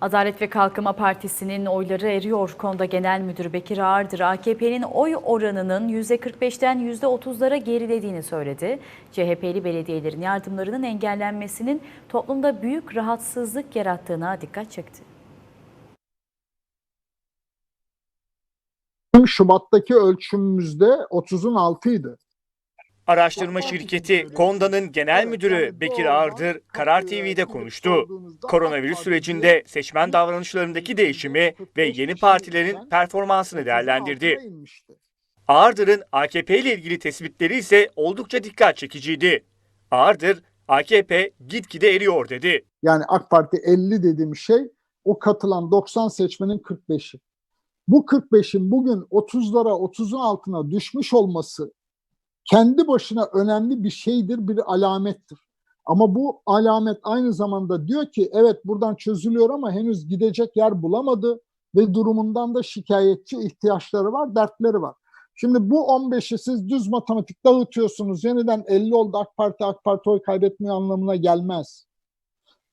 Adalet ve Kalkınma Partisi'nin oyları eriyor. Konuda Genel Müdürü Bekir Ağırdır, AKP'nin oy oranının %45'ten %30'lara gerilediğini söyledi. CHP'li belediyelerin yardımlarının engellenmesinin toplumda büyük rahatsızlık yarattığına dikkat çekti. Şubat'taki ölçümümüzde 30'un altıydı. Araştırma şirketi Konda'nın genel müdürü Bekir Ağırdır Karar TV'de konuştu. Koronavirüs sürecinde seçmen davranışlarındaki değişimi ve yeni partilerin performansını değerlendirdi. Ağırdır'ın AKP ile ilgili tespitleri ise oldukça dikkat çekiciydi. Ağırdır, AKP gitgide eriyor dedi. Yani AK Parti 50 dediğim şey o katılan 90 seçmenin 45'i. Bu 45'in bugün 30'lara 30'un altına düşmüş olması kendi başına önemli bir şeydir, bir alamettir. Ama bu alamet aynı zamanda diyor ki evet buradan çözülüyor ama henüz gidecek yer bulamadı ve durumundan da şikayetçi ihtiyaçları var, dertleri var. Şimdi bu 15'i siz düz matematik dağıtıyorsunuz. Yeniden 50 oldu AK Parti, AK Parti oy kaybetmiyor anlamına gelmez.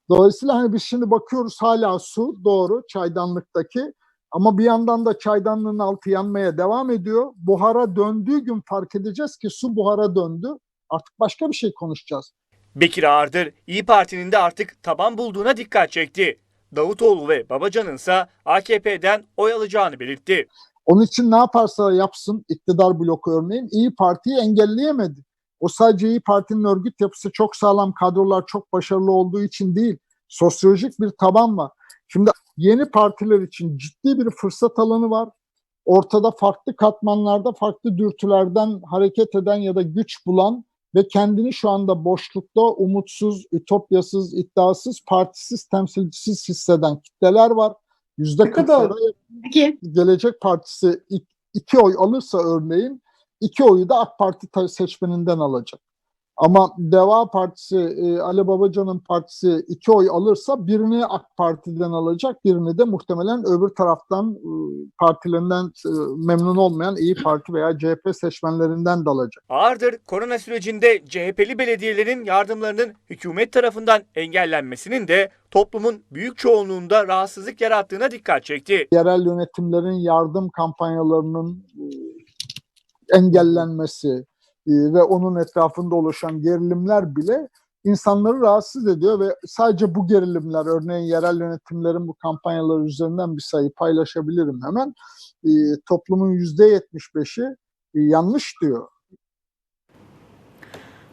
Dolayısıyla hani biz şimdi bakıyoruz hala su doğru çaydanlıktaki ama bir yandan da çaydanlığın altı yanmaya devam ediyor. Buhara döndüğü gün fark edeceğiz ki su buhara döndü. Artık başka bir şey konuşacağız. Bekir Ağırdır, İyi Parti'nin de artık taban bulduğuna dikkat çekti. Davutoğlu ve Babacan'ın ise AKP'den oy alacağını belirtti. Onun için ne yaparsa yapsın iktidar bloku örneğin İyi Parti'yi engelleyemedi. O sadece İyi Parti'nin örgüt yapısı çok sağlam, kadrolar çok başarılı olduğu için değil. Sosyolojik bir taban var. Şimdi yeni partiler için ciddi bir fırsat alanı var. Ortada farklı katmanlarda farklı dürtülerden hareket eden ya da güç bulan ve kendini şu anda boşlukta umutsuz, ütopyasız, iddiasız, partisiz, temsilcisiz hisseden kitleler var. Yüzde. Gelecek Partisi ik- iki oy alırsa örneğin iki oyu da AK Parti seçmeninden alacak. Ama Deva Partisi, e, Ali Babacan'ın partisi iki oy alırsa birini AK Parti'den alacak, birini de muhtemelen öbür taraftan e, partilerinden e, memnun olmayan İyi Parti veya CHP seçmenlerinden de alacak. Ağırdır, korona sürecinde CHP'li belediyelerin yardımlarının hükümet tarafından engellenmesinin de toplumun büyük çoğunluğunda rahatsızlık yarattığına dikkat çekti. Yerel yönetimlerin yardım kampanyalarının e, engellenmesi ve onun etrafında oluşan gerilimler bile insanları rahatsız ediyor ve sadece bu gerilimler örneğin yerel yönetimlerin bu kampanyaları üzerinden bir sayı paylaşabilirim hemen. E, toplumun yüzde 75'i e, yanlış diyor.